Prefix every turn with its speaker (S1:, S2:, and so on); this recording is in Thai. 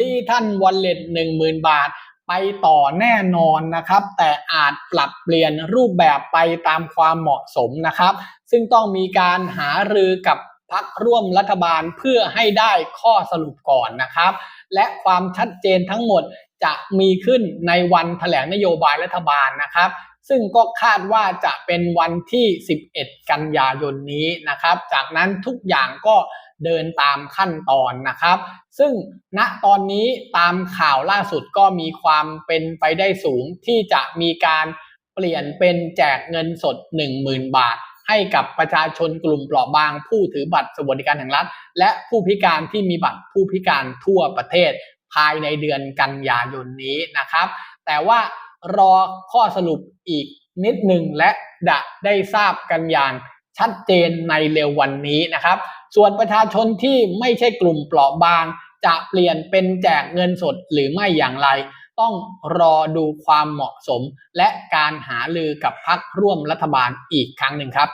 S1: ที่ท่านวันเล็ตหนึ่งหมื่นบาท ไปต่อแน่นอนนะครับ แต่อาจปรับเปลี่ยนรูปแบบไปตามความเหมาะสมนะครับ ซึ่งต้องมีการหารือกับพักร่วมรัฐบาลเพื่อให้ได้ข้อสรุปก่อนนะครับ และความชัดเจนทั้งหมดจะมีขึ้นในวันแถลงนโยบายรัฐบาลนะครับ ซึ่งก็คาดว่าจะเป็นวันที่ 11 กันยายนนี้นะครับ จากนั้นทุกอย่างก็เดินตามขั้นตอนนะครับ ซึ่งณตอนนี้ตามข่าวล่าสุดก็มีความเป็นไปได้สูงที่จะมีการเปลี่ยนเป็นแจกเงินสด 10,000 บาท ให้กับประชาชนกลุ่มเปราะบาง ผู้ถือบัตรสวัสดิการแห่งรัฐ และผู้พิการที่มีบัตรผู้พิการทั่วประเทศ ภายในเดือนกันยายนนี้นะครับ แต่ว่า รอข้อสรุปอีกนิดหนึ่งและจะได้ทราบกันอย่างชัดเจนในเร็ววันนี้นะครับ ส่วนประชาชนที่ไม่ใช่กลุ่มเปราะบาง จะเปลี่ยนเป็นแจกเงินสดหรือไม่อย่างไร ต้องรอดูความเหมาะสม และการหาลือกับพักร่วมรัฐบาลอีกครั้งหนึ่งครับ